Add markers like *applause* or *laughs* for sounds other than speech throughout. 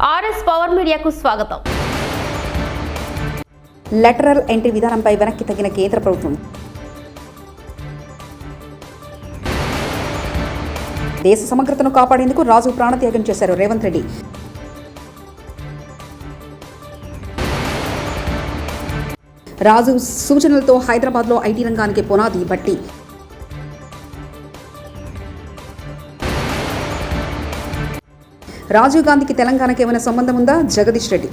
RS power మీడియాకు స్వాగతం. Lateral entry విధానంపై వెనక్కి తగిన కేంద్ర ప్రభుత్వం. దేశ సమగ్రతను కాపాడేందుకు రాజు ప్రాణత్యాగం చేశారు రేవంత్ రెడ్డి. రాజు సూచనలతో హైదరాబాద్లో ఐటీ రంగానికి పునాది బట్టి. రాజీవ్ గాంధీకి తెలంగాణకి ఏమైనా సంబంధం ఉందా? జగదీష్ రెడ్డి.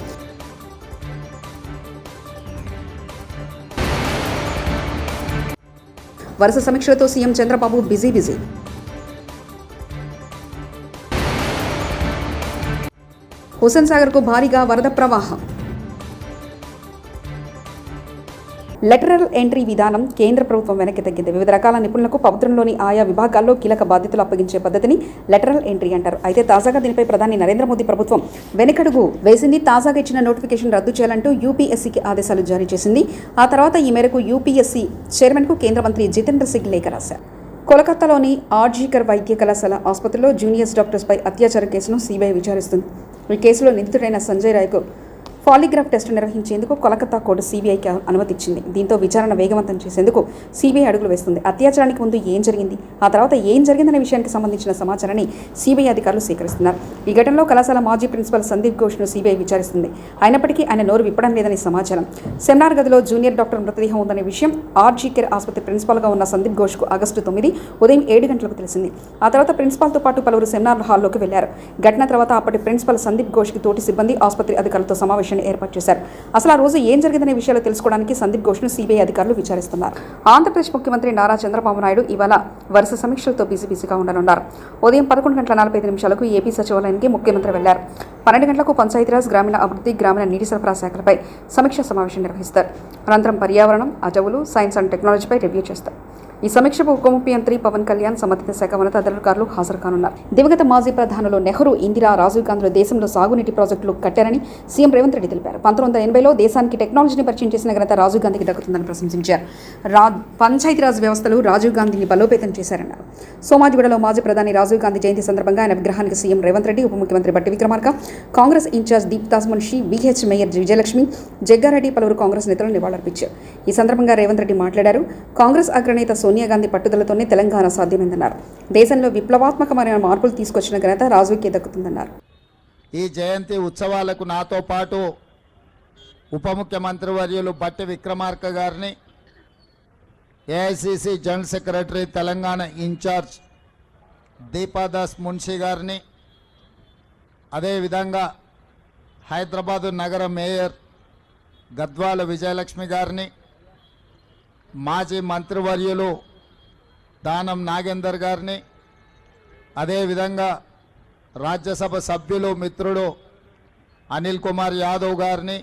వరుస సమీక్షలతో CM Chandrababu busy busy. Hussain సాగర్కు భారీగా వరద ప్రవాహం. లెటరల్ ఎంట్రీ విధానం కేంద్ర ప్రభుత్వం వెనక్కి తగ్గింది. వివిధ రకాల నిపుణులకు పవిత్రంలోని ఆయా విభాగాల్లో కీలక బాధ్యతలు అప్పగించే పద్ధతిని లెటరల్ ఎంట్రీ అంటారు. అయితే తాజాగా దీనిపై ప్రధాని నరేంద్ర మోదీ ప్రభుత్వం వెనకడుగు వేసింది. తాజాగా ఇచ్చిన నోటిఫికేషన్ రద్దు చేయాలంటూ యూపీఎస్సీకి ఆదేశాలు జారీ చేసింది. ఆ తర్వాత ఈ మేరకు యూపీఎస్సీ చైర్మన్కు కేంద్ర మంత్రి జితేంద్ర సింగ్ లేఖ రాశారు. కోలకత్తాలోని ఆర్జీకర్ వైద్య కళాశాల ఆసుపత్రిలో జూనియర్స్ డాక్టర్స్పై అత్యాచార కేసును సీబీఐ విచారిస్తుంది. ఈ కేసులో నిందితుడైన సంజయ్ రాయ్కు పాలిగ్రాఫ్ టెస్టు నిర్వహించేందుకు కోలకత్తా కోర్టు సీబీఐకి అనుమతిచ్చింది. దీంతో విచారణ వేగవంతం చేసేందుకు సీబీఐ అడుగులు వేస్తుంది. అత్యాచారానికి ముందు ఏం జరిగింది? ఆ తర్వాత ఏం జరిగిందనే విషయానికి సంబంధించిన సమాచారాన్ని సీబీఐ అధికారులు సేకరిస్తున్నారు. ఈ ఘటనలో కళాశాల మాజీ ప్రిన్సిపల్ సందీప్ ఘోష్ను సీబీఐ విచారిస్తుంది. అయినప్పటికీ ఆయన నోరు విప్పడం లేదని సమాచారం. సెమినార్ గదిలో జూనియర్ డాక్టర్ మృతదేహం ఉందనే విషయం ఆర్జీ కేర్ ఆసుపత్రి ప్రిన్సిపాల్గా ఉన్న సందీప్ ఘోష్కు ఆగస్టు తొమ్మిది ఉదయం ఏడు గంటలకు తెలిసింది. ఆ తర్వాత ప్రిన్సిపాల్తో పాటు పలువురు సెమినార్ హాల్లోకి వెళ్ళారు. ఘటన తర్వాత అప్పటి ప్రిన్సిపల్ సందీప్ ఘోష్కి తోటి సిబ్బంది ఆసుపత్రి అధికారులతో సమావేశాన్ని ఏర్పాటు చేశారు. అసలు ఆ రోజు ఏం జరిగిందనే విషయాలు తెలుసుకోవడానికి సందీప్ ఘోష్ను సిబిఐ అధికారులు విచారిస్తున్నారు. ఆంధ్రప్రదేశ్ ముఖ్యమంత్రి నారా చంద్రబాబు నాయుడు ఇవాళ వరుస సమీక్షలతో బిజీ బిజీగా ఉండనున్నారు. ఉదయం పదకొండు గంటల నలభై ఐదు నిమిషాలకు ఏపీ సచివాలయానికి ముఖ్యమంత్రి వెళ్ళారు. పన్నెండు గంటలకు పంచాయతీరాజ్ గ్రామీణ అభివృద్ధి గ్రామీణ నీటి సరఫరా శాఖలపై సమీక్ష సమావేశం నిర్వహిస్తారు. అనంతరం పర్యావరణం అటవులు సైన్స్ అండ్ టెక్నాలజీపై రివ్యూ చేస్తారు. ఈ సమీక్షకు ఉప ముఖ్యమంత్రి పవన్ కళ్యాణ్ సంబంధిత శాఖ ఉన్నతాధికారులు హాజరు కానున్నారు దివంగత మాజీ ప్రధానులు నెహ్రూ ఇందిరా రాజీవ్ గాంధీలు దేశంలో సాగునీటి ప్రాజెక్టులు కట్టారని సీఎం రేవంత్ రెడ్డి తెలిపారు. పంతొమ్మిది వందల ఎనభైలో దేశానికి టెక్నాలజీని పరిచయం చేసిన ఘనత రాజీవ్ గాంధీకి దక్కుతుందని ప్రశంసించారు. రా పంచాయతీరాజ్ వ్యవస్థలు రాజీవ్ గాంధీని బలోపేతం చేశారన్నారు. సోమాజిగూడలో మాజీ ప్రధాని రాజీవ్ గాంధీ జయంతి సందర్భంగా ఆయన విగ్రహానికి సీఎం రేవంత్ రెడ్డి ఉప ముఖ్యమంత్రి Bhatti Vikramarka Congress incharge Deepdas Munshi VH mayor Vijayalakshmi Jaggareddy పలువురు కాంగ్రెస్ నేతలు నివాళులర్పించారు. ఈ సందర్భంగా రేవంత్ రెడ్డి మాట్లాడారు. కాంగ్రెస్ అగ్రనేత సోనియా గాంధీ పట్టుదలతోనే తెలంగాణ సాధ్యమైందన్నారు. దేశంలో విప్లవాత్మకమైన మార్పులు తీసుకొచ్చిన ఘనత రాజుకే దక్కుతుందన్నారు. ఈ జయంతి ఉత్సవాలకు నాతో పాటు ఉప ముఖ్యమంత్రి వర్యులు బట్టి విక్రమార్క గారిని AICC general secretary Telangana incharge Deepadas Munshi గారిని అదేవిధంగా హైదరాబాదు నగర మేయర్ గద్వాల విజయలక్ష్మి గారిని మాజీ మంత్రివర్యులు దానం నాగేందర్ గారిని అదేవిధంగా రాజ్యసభ సభ్యులు మిత్రుడు అనిల్ కుమార్ యాదవ్ గారిని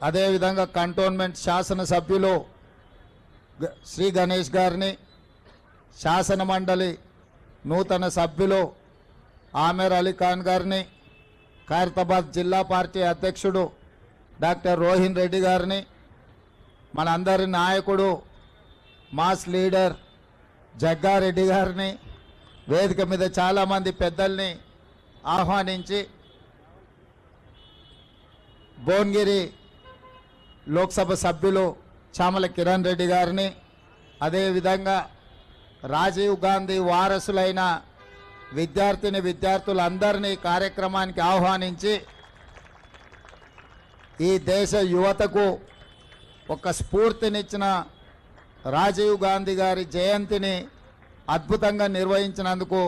అదేవిధంగా కంటోన్మెంట్ శాసనసభ్యులు శ్రీ గణేష్ గారిని శాసన మండలి నూతన సభ్యులు ఆమెర్ అలీ ఖాన్ గారిని ఖైరతాబాద్ జిల్లా పార్టీ అధ్యక్షుడు డాక్టర్ రోహిన్ రెడ్డి గారిని మనందరి నాయకుడు మాస్ లీడర్ జగ్గారెడ్డి గారిని వేదిక మీద చాలామంది పెద్దల్ని ఆహ్వానించి భువనగిరి లోక్సభ సభ్యులు చామల కిరణ్ రెడ్డి గారిని అదేవిధంగా రాజీవ్ గాంధీ వారసులైన విద్యార్థిని విద్యార్థులందరినీ కార్యక్రమానికి ఆహ్వానించి ఈ దేశ యువతకు ఒక స్ఫూర్తినిచ్చిన రాజీవ్ గాంధీ గారి జయంతిని అద్భుతంగా నిర్వహించినందుకు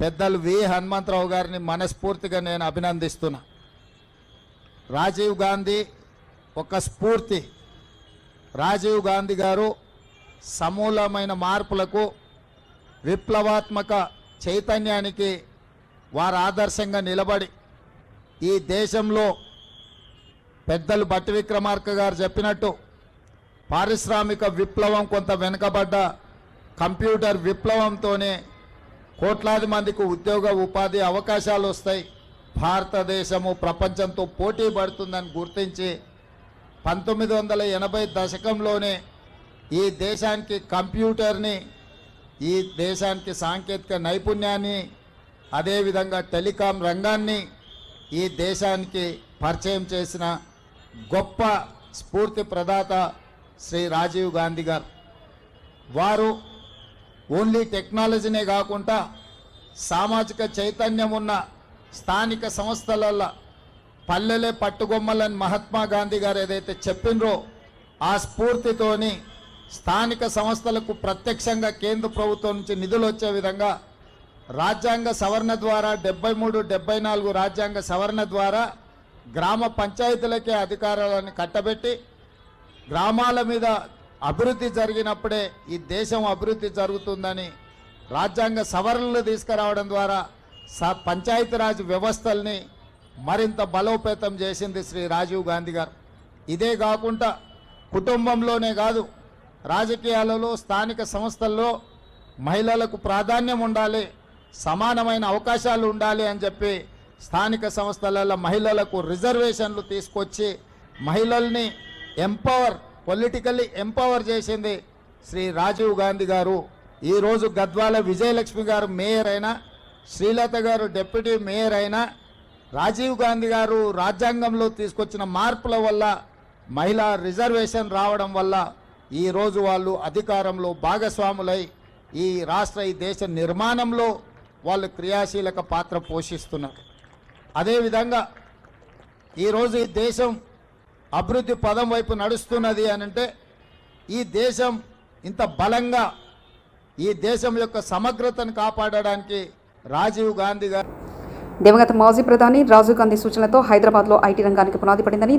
పెద్దలు వి. హనుమంతరావు గారిని మనస్ఫూర్తిగా నేను అభినందిస్తున్నా. రాజీవ్ గాంధీ ఒక స్ఫూర్తి. రాజీవ్ గాంధీ గారు సమూలమైన మార్పులకు విప్లవాత్మక చైతన్యానికి వారు ఆదర్శంగా నిలబడి ఈ దేశంలో పెద్దలు బట్టి విక్రమార్క గారు చెప్పినట్టు పారిశ్రామిక విప్లవం కొంత వెనుకబడ్డ కంప్యూటర్ విప్లవంతోనే కోట్లాది మందికి ఉద్యోగ ఉపాధి అవకాశాలు వస్తాయి. భారతదేశము ప్రపంచంతో పోటీ పడుతుందని గుర్తించి పంతొమ్మిది వందల ఎనభై దశకంలోనే ఈ దేశానికి కంప్యూటర్ని ఈ దేశానికి సాంకేతిక నైపుణ్యాన్ని అదేవిధంగా టెలికాం రంగాన్ని ఈ దేశానికి పరిచయం చేసిన గొప్ప స్ఫూర్తి ప్రదాత శ్రీ రాజీవ్ గాంధీ గారు. వారు ఓన్లీ టెక్నాలజీనే కాకుండా సామాజిక చైతన్యం ఉన్న స్థానిక సంస్థలలో పల్లెలే పట్టుగొమ్మలని మహాత్మా గాంధీ గారు ఏదైతే చెప్పినరో ఆ స్ఫూర్తితోని స్థానిక సంస్థలకు ప్రత్యక్షంగా కేంద్ర ప్రభుత్వం నుంచి నిధులు వచ్చే విధంగా రాజ్యాంగ సవరణ ద్వారా డెబ్బై మూడు డెబ్బై నాలుగు రాజ్యాంగ సవరణ ద్వారా గ్రామ పంచాయతీలకే అధికారాలను కట్టబెట్టి గ్రామాల మీద అభివృద్ధి జరిగినప్పుడే ఈ దేశం అభివృద్ధి జరుగుతుందని రాజ్యాంగ సవరణలు తీసుకురావడం ద్వారా స పంచాయతీరాజ్ వ్యవస్థల్ని మరింత బలోపేతం చేసింది శ్రీ రాజీవ్ గాంధీ గారు. ఇదే కాకుండా కుటుంబంలోనే కాదు రాజకీయాలలో స్థానిక సంస్థల్లో మహిళలకు ప్రాధాన్యం ఉండాలి సమానమైన అవకాశాలు ఉండాలి అని చెప్పి స్థానిక సంస్థలలో మహిళలకు రిజర్వేషన్లు తీసుకొచ్చి మహిళల్ని ఎంపవర్ పొలిటికల్లీ ఎంపవర్ చేసింది శ్రీ రాజీవ్ గాంధీ గారు. ఈరోజు గద్వాల విజయలక్ష్మి గారు మేయర్ అయినా శ్రీలత గారు డిప్యూటీ మేయర్ అయినా రాజీవ్ గాంధీ గారు రాజ్యాంగంలో తీసుకొచ్చిన మార్పుల వల్ల మహిళా రిజర్వేషన్ రావడం వల్ల ఈరోజు వాళ్ళు అధికారంలో భాగస్వాములై ఈ రాష్ట్ర ఈ దేశ నిర్మాణంలో వాళ్ళు క్రియాశీలక పాత్ర పోషిస్తున్నారు. అదేవిధంగా ఈరోజు ఈ దేశం అభివృద్ధి పదం వైపు నడుస్తున్నది అని అంటే ఈ దేశం ఇంత బలంగా ఈ దేశం యొక్క సమగ్రతను కాపాడడానికి రాజీవ్ గాంధీ గారు దివంగత మాజీ ప్రధాని రాజీవ్ గాంధీ సూచనలతో హైదరాబాద్లో ఐటీ రంగానికి పునాది పడిందని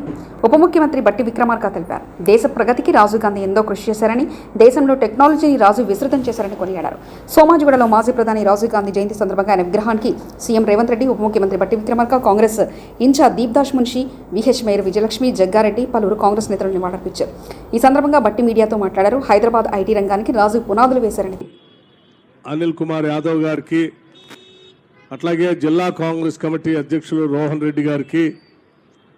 ఉప ముఖ్యమంత్రి బట్టి విక్రమార్క తెలిపారు. దేశ ప్రగతికి రాజీవ్ గాంధీ ఎంతో కృషి చేశారని దేశంలో టెక్నాలజీని రాజు విస్తృతం చేశారని కొనియాడారు. సోమాజిగూడలో మాజీ ప్రధాని రాజీవ్ గాంధీ జయంతి సందర్భంగా ఆయన విగ్రహానికి సీఎం రేవంత్ రెడ్డి ఉప ముఖ్యమంత్రి Bhatti Vikramarka Congress incharge Deepdas Munshi VH mayor Vijayalakshmi Jaggareddy పలువురు కాంగ్రెస్ నేతలు నివాళులర్పించారు. ఈ సందర్భంగా బట్టి మీడియాతో మాట్లాడారు. హైదరాబాద్ ఐటీ రంగానికి రాజు పునాదులు వేశారని అనిల్ కుమార్ యాదవ్ గారికి అట్లాగే జిల్లా కాంగ్రెస్ కమిటీ అధ్యక్షులు రోహన్ రెడ్డి గారికి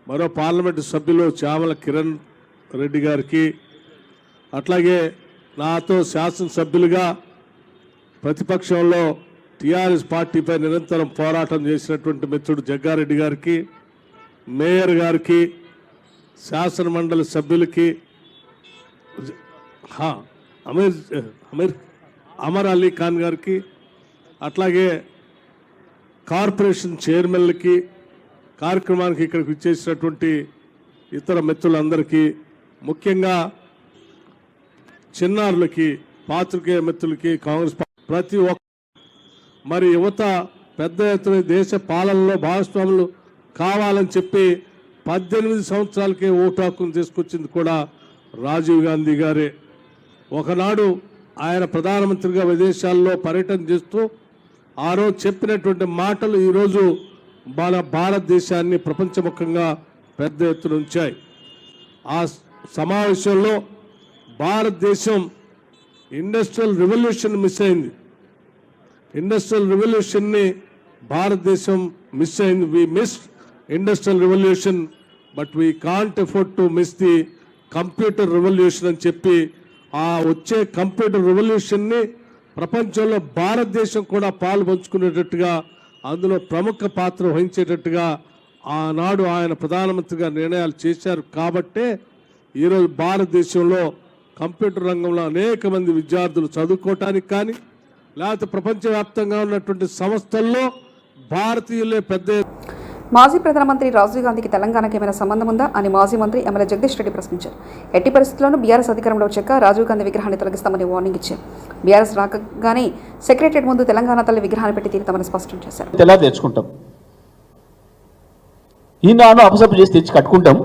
మరో పార్లమెంటు సభ్యులు చామల కిరణ్ రెడ్డి గారికి అట్లాగే నాతో శాసనసభ్యులుగా ప్రతిపక్షంలో టీఆర్ఎస్ పార్టీపై నిరంతరం పోరాటం చేసినటువంటి మిత్రుడు జగ్గారెడ్డి గారికి మేయర్ గారికి శాసన మండలి సభ్యులకి అమీర్ అమీర్ అమర్ అలీ ఖాన్ గారికి అట్లాగే కార్పొరేషన్ చైర్మన్లకి కార్యక్రమానికి ఇక్కడికి ఇచ్చేసినటువంటి ఇతర మిత్రులందరికీ ముఖ్యంగా చిన్నారులకి పాత్రికేయ మిత్రులకి కాంగ్రెస్ ప్రతి ఒక్క మరి యువత పెద్ద ఎత్తున దేశ పాలనలో భాగస్వాములు కావాలని చెప్పి పద్దెనిమిది సంవత్సరాలకే ఓటు హక్కును తీసుకొచ్చింది కూడా రాజీవ్ గాంధీ గారే. ఒకనాడు ఆయన ప్రధానమంత్రిగా విదేశాల్లో పర్యటన చేస్తూ ఆ రోజు చెప్పినటువంటి మాటలు ఈరోజు మన భారతదేశాన్ని ప్రపంచముఖంగా పెద్ద ఎత్తున ఉంచాయి. ఆ సమావేశంలో భారతదేశం ఇండస్ట్రియల్ రెవల్యూషన్ మిస్ అయింది. ఇండస్ట్రియల్ రెవల్యూషన్ని భారతదేశం మిస్ అయింది. We miss industrial revolution but we can't afford to miss the computer revolution అని చెప్పి ఆ వచ్చే కంప్యూటర్ రెవల్యూషన్ని ప్రపంచంలో భారతదేశం కూడా పాలు పంచుకునేటట్టుగా అందులో ప్రముఖ పాత్ర వహించేటట్టుగా ఆనాడు ఆయన ప్రధానమంత్రిగా నిర్ణయాలు చేశారు. కాబట్టే ఈరోజు భారతదేశంలో కంప్యూటర్ రంగంలో అనేక మంది విద్యార్థులు చదువుకోవటానికి కానీ లేకపోతే ప్రపంచవ్యాప్తంగా ఉన్నటువంటి సంస్థల్లో భారతీయులే పెద్ద మాజీ ప్రధానమంత్రి రాజీవ్ గాంధీకి తెలంగాణకి ఏమైనా సంబంధం ఉందా అని మాజీ మంత్రి ఎమ్మెల్యే జగదీష్ రెడ్డి ప్రశ్నించారు. ఎట్టి పరిస్థితుల్లోనూ బీఆర్ఎస్ అధికారంలో వచ్చాక రాజీవ్ గాంధీ విగ్రహాన్ని తొలగిస్తామని వార్నింగ్ ఇచ్చారు. బీఆర్ఎస్ రాకగానే సెక్రటరియట్ ముందు తెలంగాణ తల్లి విగ్రహాన్ని పెట్టి తీరుతామని స్పష్టం చేశారు. ఎలా తెచ్చుకుంటాం? ఈనాడు అపసప్పు చేసి తెచ్చి కట్టుకుంటాం.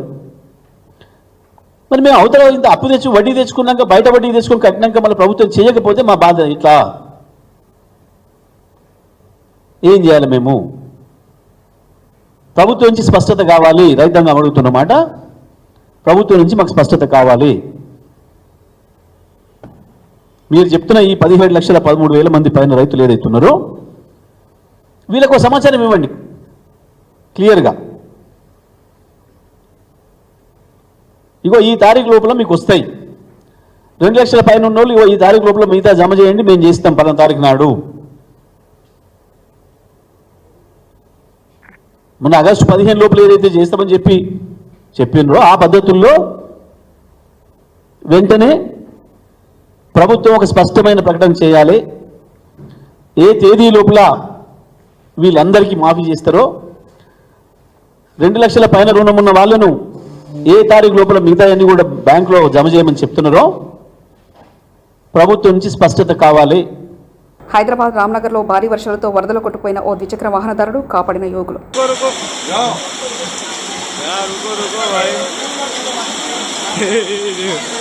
మరి మేము అవతల ఇంత అప్పు తెచ్చి వడ్డీ తెచ్చుకున్నాక బయట వడ్డీ తెచ్చుకొని కట్టినాక మళ్ళీ ప్రభుత్వం చేయకపోతే మా బాధ ఇట్లా ఏం చేయాలి మేము? ప్రభుత్వం నుంచి స్పష్టత కావాలి రైతాంగం అడుగుతున్నమాట ప్రభుత్వం నుంచి మాకు స్పష్టత కావాలి. మీరు చెప్తున్న ఈ పదిహేడు లక్షల పదమూడు వేల మంది పైన రైతులు ఏదైతున్నారో వీళ్ళకు సమాచారం ఇవ్వండి. క్లియర్గా. ఇగో ఈ తారీఖు లోపల మీకు వస్తాయి. రెండు లక్షల పైన ఉన్న వాళ్ళు ఇగో ఈ తారీఖు లోపల మిగతా జమ చేయండి మేము చేస్తాం పదం తారీఖు నాడు. మన ఆగస్టు పదిహేను లోపల ఏదైతే చేస్తామని చెప్పి చెప్పినో ఆ పద్ధతుల్లో వెంటనే ప్రభుత్వం ఒక స్పష్టమైన ప్రకటన చేయాలి. ఏ తేదీ లోపల వీళ్ళందరికీ మాఫీ చేస్తారో రెండు లక్షల పైన రుణం ఉన్న వాళ్ళను ఏ తారీఖు లోపల మిగతాయన్నీ కూడా బ్యాంకులో జమ చేయమని చెప్తున్నారో ప్రభుత్వం నుంచి స్పష్టత కావాలి. హైదరాబాద్ రామ్నగర్లో భారీ వర్షాలతో వరదలు కొట్టుకుపోయిన ఓ ద్విచక్ర వాహనదారుడు కాపాడిన యువకులు. *laughs*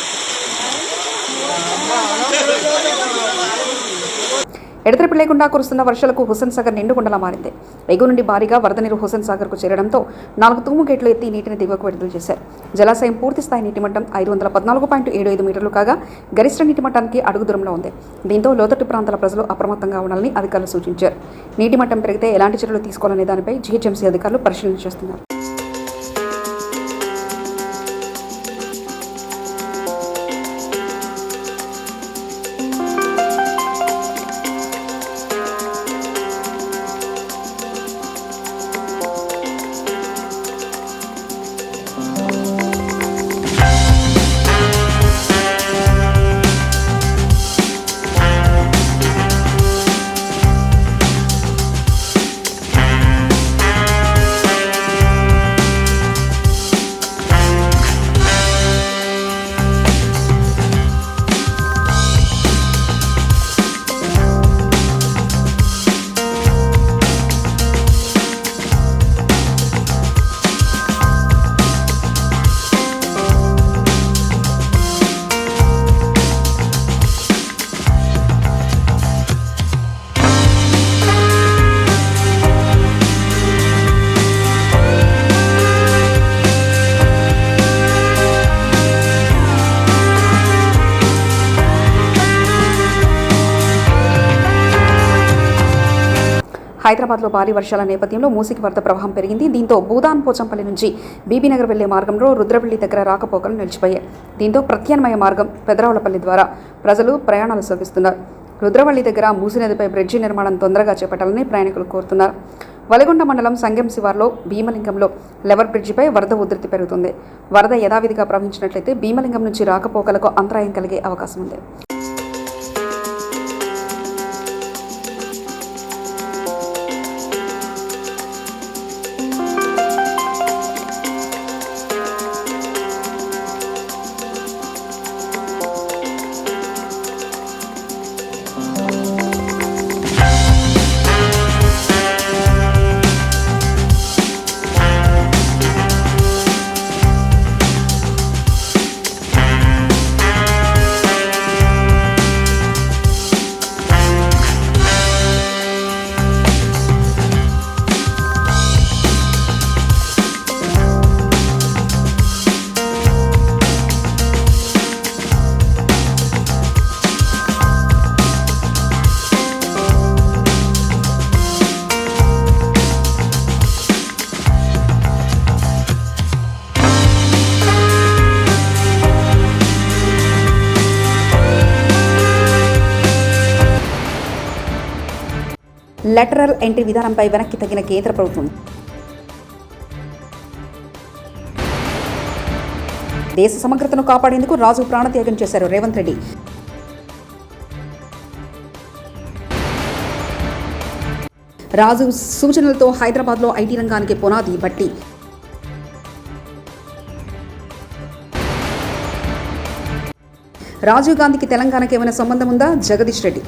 ఎడతెరిపి లేకుండా కురుస్తున్న వర్షాలకు హుసేన్ సాగర్ నిండుకుండలా మారింది. ఎగువ నుండి భారీగా వరద నీరు హుసేన్ సాగర్కు చేరడంతో నాలుగు తూము గేట్లు ఎత్తి నీటిని దిగువకు విడుదల చేశారు. జలాశయం పూర్తి స్థాయి నీటి మట్టం ఐదు వందల పద్నాలుగు పాయింట్ ఏడు ఐదు మీటర్లు కాగా గరిష్ట నీటిమట్టానికి అడుగు దూరంలో ఉంది. దీంతో లోతట్టు ప్రాంతాల ప్రజలు అప్రమత్తంగా ఉండాలని అధికారులు సూచించారు. నీటి మట్టం పెరిగితే ఎలాంటి చర్యలు తీసుకోవాలనే దానిపై జీహెచ్ఎంసీ అధికారులు పరిశీలన చేస్తున్నారు. హైదరాబాద్లో భారీ వర్షాల నేపథ్యంలో మూసికి వరద ప్రవాహం పెరిగింది. దీంతో భూదాన్ పోచంపల్లి నుంచి బీబీనగర్ వెళ్ళే మార్గంలో రుద్రవెల్లి దగ్గర రాకపోకలు నిలిచిపోయాయి. దీంతో ప్రత్యామ్నాయ మార్గం పెదరావులపల్లి ద్వారా ప్రజలు ప్రయాణాలు సాగిస్తున్నారు. రుద్రవల్లి దగ్గర మూసి నదిపై బ్రిడ్జి నిర్మాణం తొందరగా చేపట్టాలని ప్రయాణికులు కోరుతున్నారు. వలగొండ మండలం సంగం శివార్లో భీమలింగంలో లెవర్ బ్రిడ్జిపై వరద ఉధృతి పెరుగుతుంది. వరద యథావిధిగా ప్రవహించినట్లయితే భీమలింగం నుంచి రాకపోకలకు అంతరాయం కలిగే అవకాశం ఉంది. లెటరల్ ఎంట్రీ విధానంపై వెనక్కి తగిన కేంద్ర ప్రభుత్వం. దేశ సమగ్రతను కాపాడేందుకు రాజు ప్రాణత్యాగం చేశారు రేవంత్ రెడ్డి. రాజు సూచనలతో హైదరాబాద్లో ఐటీ రంగానికి పునాది బట్టి. రాజీవ్ గాంధీకి తెలంగాణకి ఏమైనా సంబంధం ఉందా? జగదీష్ రెడ్డి.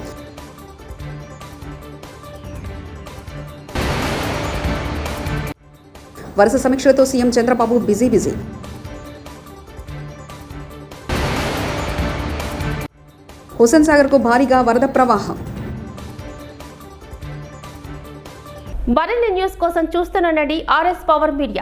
వరుస సమీక్షలతో CM Chandrababu busy busy. Hussain సాగర్కు భారీగా వరద ప్రవాహం. మరిన్ని న్యూస్ కోసం చూస్తూనండి ఆర్ఎస్ పవర్ మీడియా.